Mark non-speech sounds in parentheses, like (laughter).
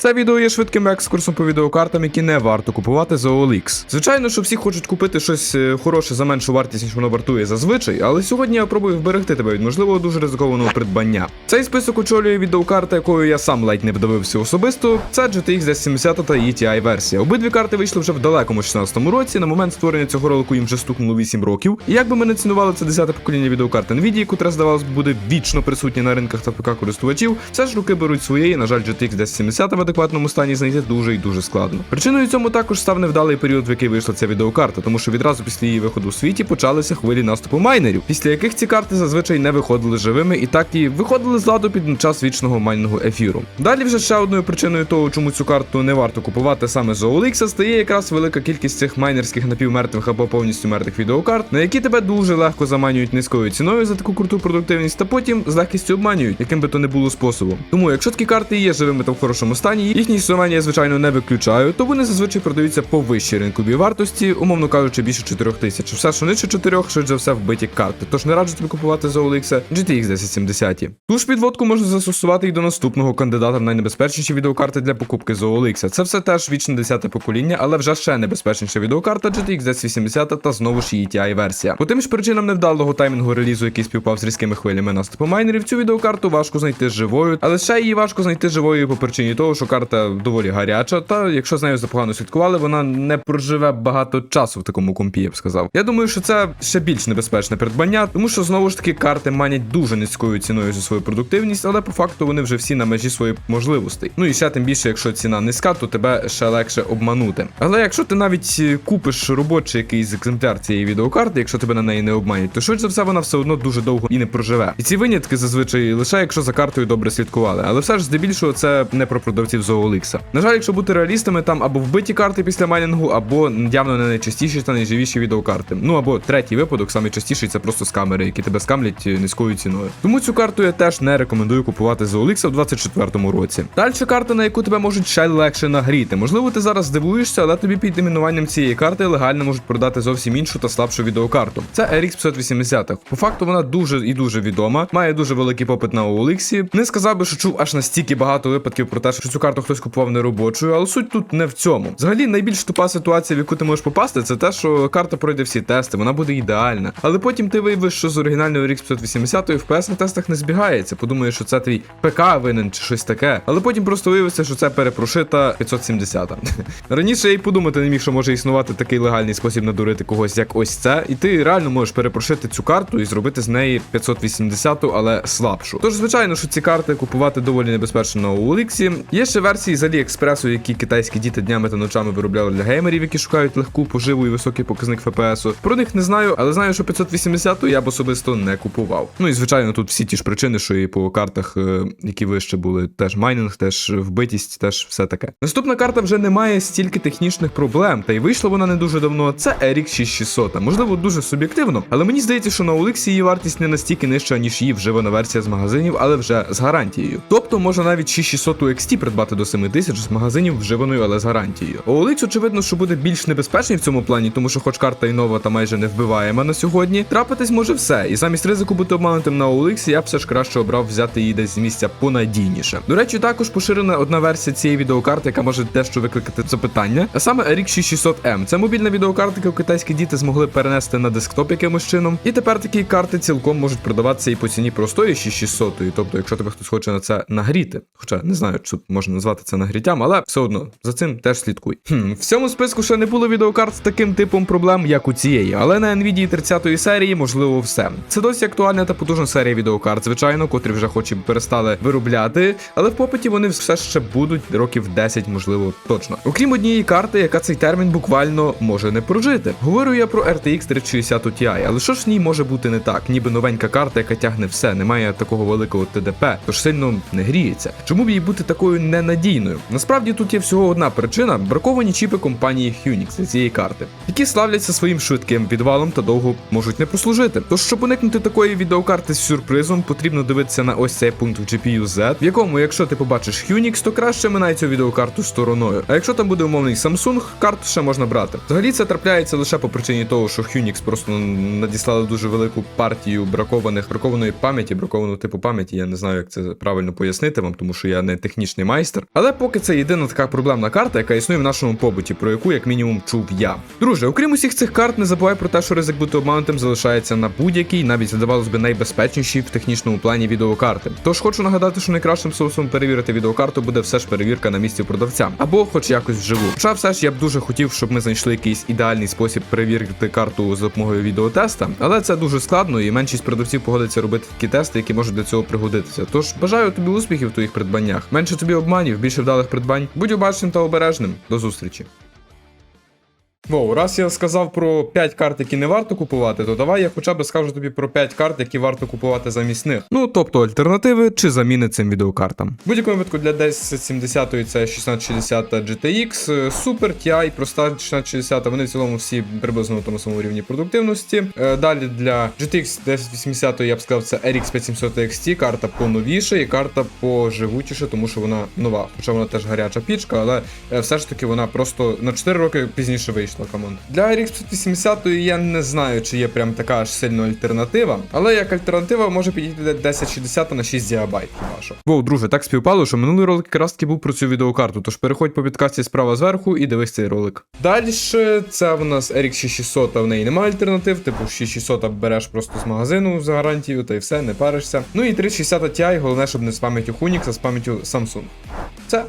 Це відео є швидким екскурсом по відеокартам, які не варто купувати за OLX. Звичайно, що всі хочуть купити щось е, хороше за меншу вартість, ніж воно вартує зазвичай, але сьогодні я пробую вберегти тебе від можливого дуже ризикованого придбання. Цей список очолює відеокарта, якою я сам ледь не вдавився особисто. Це GTX 1070 та її TI версія. Обидві карти вийшли вже в далекому 16-му році. На момент створення цього ролику їм вже стукнуло 8 років. І як би ми не цінували це 10-те покоління відеокарт Nvidia, котре здавалось буде вічно присутнє на ринках та ПК користувачів, все ж руки беруть своєї. На жаль, GTX 1070 в адекватному стані знайти дуже і дуже складно. Причиною цьому також став невдалий період, в який вийшла ця відеокарта, тому що відразу після її виходу у світі почалися хвилі наступу майнерів, після яких ці карти зазвичай не виходили живими і так і виходили з ладу під час вічного майнного ефіру. Далі вже ще одною причиною того, чому цю карту не варто купувати саме з OLX, стає якраз велика кількість цих майнерських напівмертвих або повністю мертвих відеокарт, на які тебе дуже легко заманюють низькою ціною за таку круту продуктивність, та потім з легкістю обманюють, яким би то не було способом. Тому, якщо такі карти є живими та в хорошому стані, їхні існування я звичайно не виключаю, то вони зазвичай продаються по вищій ринковій вартості, умовно кажучи, більше 4 тисяч. Все, що нижче 4, швидше за все вбиті карти. Тож не раджу тобі купувати за OLX GTX 1070. Ту ж підводку можна застосувати і до наступного кандидата в найнебезпечніші відеокарти для покупки з OLX. Це все теж вічне 10 покоління, але вже ще небезпечніша відеокарта GTX 1080 та знову ж її TI версія. По тим ж причинам невдалого таймінгу релізу, який співпав з різкими хвилями наступу майнерів, цю відеокарту важко знайти живою, але ще її важко знайти живою по причині того, що карта доволі гаряча, та якщо з нею запогано слідкували, вона не проживе багато часу в такому компі, я б сказав. Я думаю, що це ще більш небезпечне придбання, тому що знову ж таки карти манять дуже низькою ціною за свою продуктивність, але по факту вони вже всі на межі своїх можливостей. Ну і ще тим більше, якщо ціна низька, то тебе ще легше обманути. Але якщо ти навіть е, купиш робочий якийсь екземпляр цієї відеокарти, якщо тебе на неї не обманять, то швидше за все вона все одно дуже довго і не проживе. І ці винятки зазвичай лише якщо за картою добре слідкували. Але все ж здебільшого це не про продавців з OLX. На жаль, якщо бути реалістами, там або вбиті карти після майнінгу, або явно не найчастіші та найживіші відеокарти. Ну або третій випадок, самий частіший, це просто скамери, які тебе скамлять е, низькою ціною. Тому цю карту я теж не рекомендую купувати з OLX в 24-му році. Далі карта, на яку тебе можуть ще легше нагріти. Можливо, ти зараз здивуєшся, але тобі під іменуванням цієї карти легально можуть продати зовсім іншу та слабшу відеокарту. Це RX 580. По факту вона дуже і дуже відома, має дуже великий попит на OLX. Не сказав би, що чув аж настільки багато випадків про те, що цю карту хтось купував неробочою, але суть тут не в цьому. Взагалі, найбільш тупа ситуація, в яку ти можеш попасти, це те, що карта пройде всі тести, вона буде ідеальна. Але потім ти виявиш, що з оригінальною RX 580 в PS на тестах не збігається. Подумаєш, що це твій ПК винен чи щось таке. Але потім просто виявиться, що це перепрошита 570. (laughs) Раніше я й подумати не міг, що може існувати такий легальний спосіб надурити когось, як ось це, і ти реально можеш перепрошити цю карту і зробити з неї 580, але слабшу. Тож, звичайно, що ці карти купувати доволі небезпечно на OLX. Є ще версії з AliExpress, які китайські діти днями та ночами виробляли для геймерів, які шукають легку, поживу і високий показник FPS. Про них не знаю, але знаю, що 580 я б особисто не купував. Ну і звичайно, тут всі ті ж причини, що і по картах, е, які вище були, теж майнинг, теж вбитість, теж все таке. Наступна карта вже не має стільки технічних проблем, та й вийшла вона не дуже давно. Це RX 6600. Можливо, дуже суб'єктивно, але мені здається, що на OLX її вартість не настільки нижча, ніж її вживана версія з магазинів, але вже з гарантією. Тобто можна навіть 6600 XT придбати до 7000 з магазинів вживаною, але з гарантією. OLX, очевидно, що буде більш небезпечний в цьому плані, тому що хоч карта і нова та майже не вбиваєма на сьогодні, трапитись може все. І замість ризику бути обманутим на OLX, я б все ж краще обрав взяти її десь з місця понадійніше. До речі, також поширена одна версія цієї відеокарти, яка може дещо викликати запитання. А саме RX 6600M. Це мобільна відеокарта, яку китайські діти змогли перенести на десктоп якимось чином. І тепер такі карти цілком можуть продаватися і по ціні простої 6600. Тобто, якщо тебе хтось хоче на це нагріти, хоча не знаю, чи можна назвати це нагріттям, але все одно за цим теж слідкуй. Хм, в цьому списку ще не було відеокарт з таким типом проблем, як у цієї, але на Nvidia 30 серії можливо все. Це досі актуальна та потужна серія відеокарт, звичайно, котрі вже хоч і перестали виробляти, але в попиті вони все ще будуть років 10, можливо, точно. Окрім однієї карти, яка цей термін буквально може не прожити. Говорю я про RTX 3060 Ti, але що ж в ній може бути не так? Ніби новенька карта, яка тягне все, немає такого великого ТДП, тож сильно не гріється. Чому б їй бути такою ненадійною? Насправді тут є всього одна причина: браковані чіпи компанії Unix для цієї карти, які славляться своїм швидким підвалом та довго можуть не послужити. Тож, щоб уникнути такої відеокарти з сюрпризом, потрібно дивитися на ось цей пункт в GPU Z, в якому, якщо ти побачиш Unix, то краще минай цю відеокарту стороною. А якщо там буде умовний Samsung, карту ще можна брати. Взагалі це трапляється лише по причині того, що Unix просто надіслали дуже велику партію бракованих бракованої пам'яті, бракованого типу пам'яті. Я не знаю, як це правильно пояснити вам, тому що я не технічний майстер. Майстер. Але поки це єдина така проблемна карта, яка існує в нашому побуті, про яку як мінімум чув я. Друже, окрім усіх цих карт, не забувай про те, що ризик бути обманутим залишається на будь-якій, навіть здавалось би найбезпечнішій в технічному плані відеокарти. Тож хочу нагадати, що найкращим способом перевірити відеокарту буде все ж перевірка на місці продавця, або хоч якось вживу. Хоча все ж я б дуже хотів, щоб ми знайшли якийсь ідеальний спосіб перевірити карту за допомогою відеотеста, але це дуже складно, і меншість продавців погодиться робити такі тести, які можуть для цього пригодитися. Тож бажаю тобі успіхів в твоїх придбаннях. Менше тобі обманів, більше вдалих придбань. Будь обачним та обережним. До зустрічі. Воу, раз я сказав про 5 карт, які не варто купувати, то давай я хоча б скажу тобі про 5 карт, які варто купувати замість них. Ну тобто альтернативи чи заміни цим відеокартам. В будь-якому випадку для 1070 це 1660 GTX, Super TI, проста 1660, вони в цілому всі приблизно на тому самому рівні продуктивності. Е, Далі для GTX 1080 я б сказав, це RX 5700 XT, карта поновіша і карта поживучіша, тому що вона нова. Хоча вона теж гаряча пічка, але е, все ж таки вона просто на 4 роки пізніше вийшла команд. Для RX 580 я не знаю, чи є прям така аж сильна альтернатива, але як альтернатива може підійти 1060 на 6 ГБ. Хіба що. Воу, друже, так співпало, що минулий ролик якраз таки був про цю відеокарту, тож переходь по підкасті справа зверху і дивись цей ролик. Далі це в нас RX 6600, в неї немає альтернатив, типу 6600 береш просто з магазину за гарантію, та й все, не паришся. Ну і 360 Ti, головне, щоб не з пам'яттю Hunix, а з пам'яттю Samsung. Це